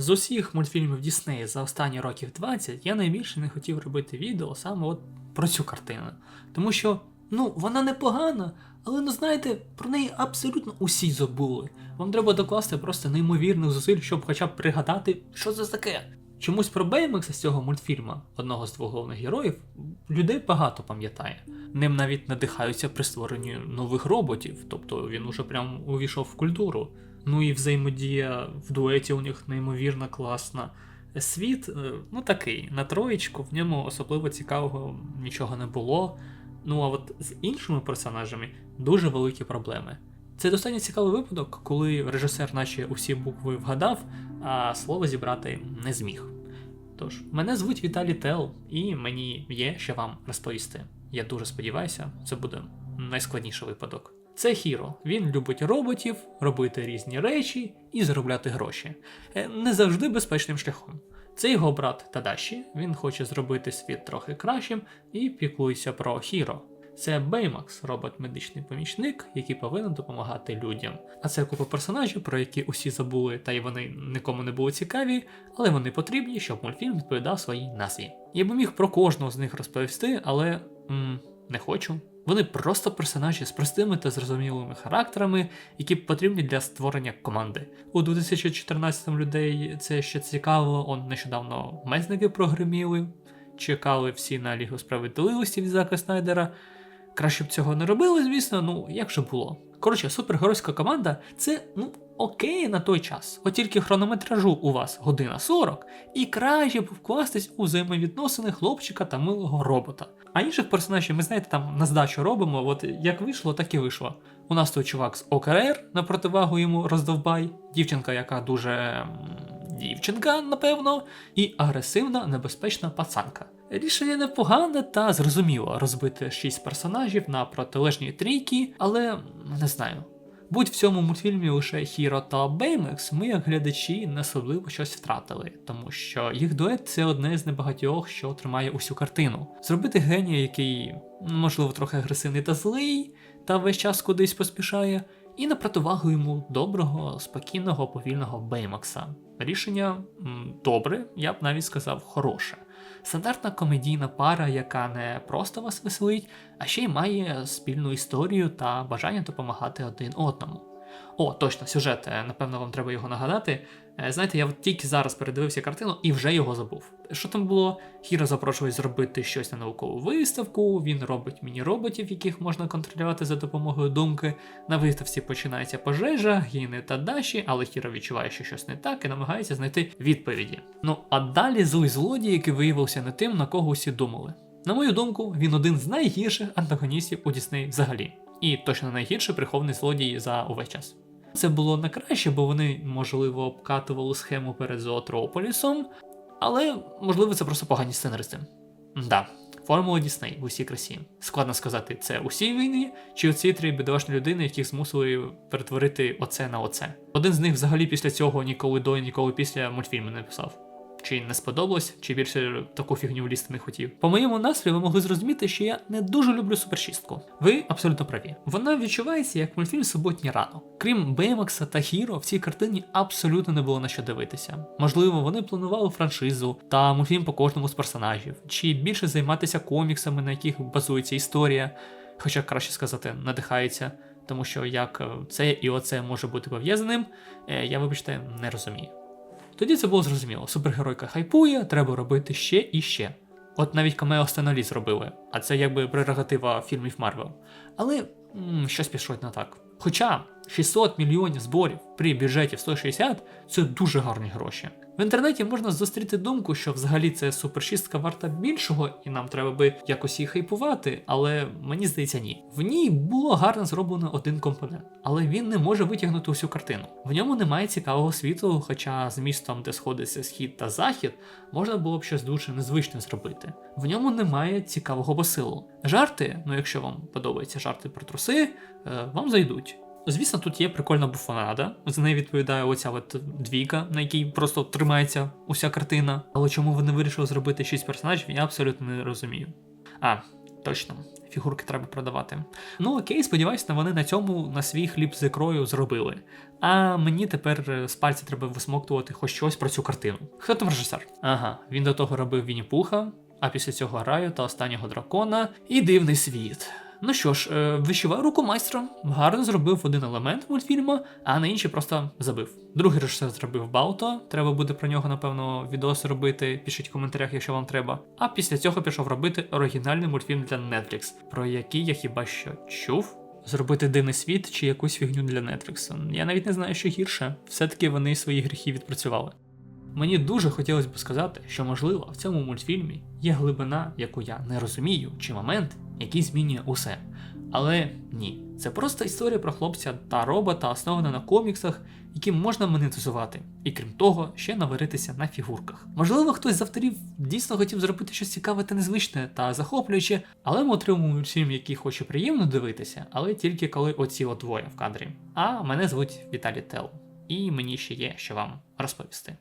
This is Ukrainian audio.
З усіх мультфільмів Діснея за останні років 20 я найбільше не хотів робити відео саме от про цю картину. Тому що, ну, вона непогана, але ну знаєте, про неї абсолютно усі забули. Вам треба докласти просто неймовірних зусиль, щоб хоча б пригадати, що це таке. Чомусь про Беймекса з цього мультфільма, одного з двох головних героїв, людей багато пам'ятає. Ним навіть надихаються при створенні нових роботів, тобто він уже прям увійшов в культуру. Ну і взаємодія в дуеті у них неймовірно класна. Світ, е, ну такий, на троєчку, в ньому особливо цікавого нічого не було. Ну а от з іншими персонажами дуже великі проблеми. Це достатньо цікавий випадок, коли режисер, наче усі букви вгадав, а слово зібрати не зміг. Тож, мене звуть Віталій Тел, і мені є що вам розповісти. Я дуже сподіваюся, це буде найскладніший випадок. Це Хіро. Він любить роботів, робити різні речі і заробляти гроші. Е, Не завжди безпечним шляхом. Це його брат Тадаші, він хоче зробити світ трохи кращим і піклується про Хіро. Це Беймакс, робот-медичний помічник, який повинен допомагати людям. А це купа персонажів, про які усі забули, та й вони нікому не були цікаві, але вони потрібні, щоб мультфільм відповідав своїй назві. Я би міг про кожного з них розповісти, але м, не хочу. Вони просто персонажі з простими та зрозумілими характерами, які потрібні для створення команди. У 2014 людей це ще цікаво, он нещодавно мезники прогреміли, чекали всі на Лігу справедливості від Зака Снайдера. Краще б цього не робили, звісно, ну як же було. Коротше, супергеройська команда це ну окей на той час. От тільки хронометражу у вас година 40, і краще б вкластись у взаємовідносини хлопчика та милого робота. А інших персонажів ми знаєте, там на здачу робимо, от як вийшло, так і вийшло. У нас тут чувак з ОКР на противагу йому роздовбай, дівчинка, яка дуже дівчинка, напевно, і агресивна, небезпечна пацанка. Рішення непогане та зрозуміло розбити шість персонажів на протилежні трійки, але не знаю. Будь в цьому мультфільмі лише Хіро та Беймекс, ми, як глядачі, не особливо щось втратили, тому що їх дует це одне з небагатьох, що тримає усю картину. Зробити генія, який, можливо, трохи агресивний та злий, та весь час кудись поспішає, і на противагу йому доброго, спокійного, повільного Беймакса. Рішення добре, я б навіть сказав, хороше. Стандартна комедійна пара, яка не просто вас веселить, а ще й має спільну історію та бажання допомагати один одному. О, точно, сюжет, е, напевно, вам треба його нагадати. Е, Знаєте, я от тільки зараз передивився картину і вже його забув. Що там було? Хіро запрошує зробити щось на наукову виставку, він робить міні-роботів, яких можна контролювати за допомогою думки. На виставці починається пожежа, гине та даші, але Хіро відчуває, що щось не так і намагається знайти відповіді. Ну а далі злий злодій, який виявився не тим, на кого усі думали. На мою думку, він один з найгірших антагоністів у Дісней взагалі. І точно найгірший прихований злодій за увесь час. Це було не краще, бо вони, можливо, обкатували схему перед Зоотрополісом, але можливо це просто погані сценаристи. Да, формула Дісней в усій красі. Складно сказати, це усі війни, чи оці три бідолашні людини, яких змусили перетворити оце на оце. Один з них взагалі після цього ніколи до, ніколи після мультфільму не писав. Чи не сподобалось, чи більше таку фігню лізти не хотів. По моєму настрою ви могли зрозуміти, що я не дуже люблю супершістку. Ви абсолютно праві. Вона відчувається як мультфільм суботній рано. Крім Беймакса та Хіро, в цій картині абсолютно не було на що дивитися. Можливо, вони планували франшизу та мультфільм по кожному з персонажів, чи більше займатися коміксами, на яких базується історія, хоча краще сказати, надихається. Тому що як е, це і оце може бути пов'язаним, е, я вибачте не розумію. Тоді це було зрозуміло. Супергеройка хайпує, треба робити ще і ще. От навіть камео Стенолі зробили, а це якби прерогатива фільмів Марвел. Але м, щось пішло не так. Хоча 600 мільйонів зборів при бюджеті 160 це дуже гарні гроші. В інтернеті можна зустріти думку, що взагалі це супершістка варта більшого, і нам треба би якось її хайпувати, але мені здається, ні. В ній було гарно зроблено один компонент, але він не може витягнути усю картину. В ньому немає цікавого світу, хоча з містом, де сходиться схід та захід, можна було б щось дуже незвичне зробити. В ньому немає цікавого посилу. Жарти, ну якщо вам подобаються жарти про труси, е, вам зайдуть. Звісно, тут є прикольна буфонада. За неї відповідає оця от двійка, на якій просто тримається уся картина. Але чому вони вирішили зробити шість персонажів, я абсолютно не розумію. А, Точно, фігурки треба продавати. Ну окей, сподіваюся, вони на цьому на свій хліб з ікрою зробили. А мені тепер е, з пальця треба висмоктувати хоч щось про цю картину. Хто там режисер? Ага, він до того робив Вінні-Пуха, а після цього раю та останнього дракона і дивний світ. Ну що ж, е, вищував руку майстра, гарно зробив один елемент мультфільму, а на інший просто забив. Другий режисер зробив Бауто. Треба буде про нього, напевно, відос робити. Пишіть в коментарях, якщо вам треба. А після цього пішов робити оригінальний мультфільм для Netflix, про який я хіба що чув. Зробити дивний світ чи якусь фігню для Netflix. Я навіть не знаю, що гірше. Все-таки вони свої гріхи відпрацювали. Мені дуже хотілося б сказати, що можливо в цьому мультфільмі є глибина, яку я не розумію, чи момент, який змінює усе. Але ні, це просто історія про хлопця та робота, основана на коміксах, які можна монетизувати, і крім того, ще наваритися на фігурках. Можливо, хтось з авторів дійсно хотів зробити щось цікаве та незвичне та захоплююче, але ми отримуємо мультфільм, який хоче приємно дивитися, але тільки коли оці двоє в кадрі. А мене звуть Віталій Тел, і мені ще є що вам розповісти.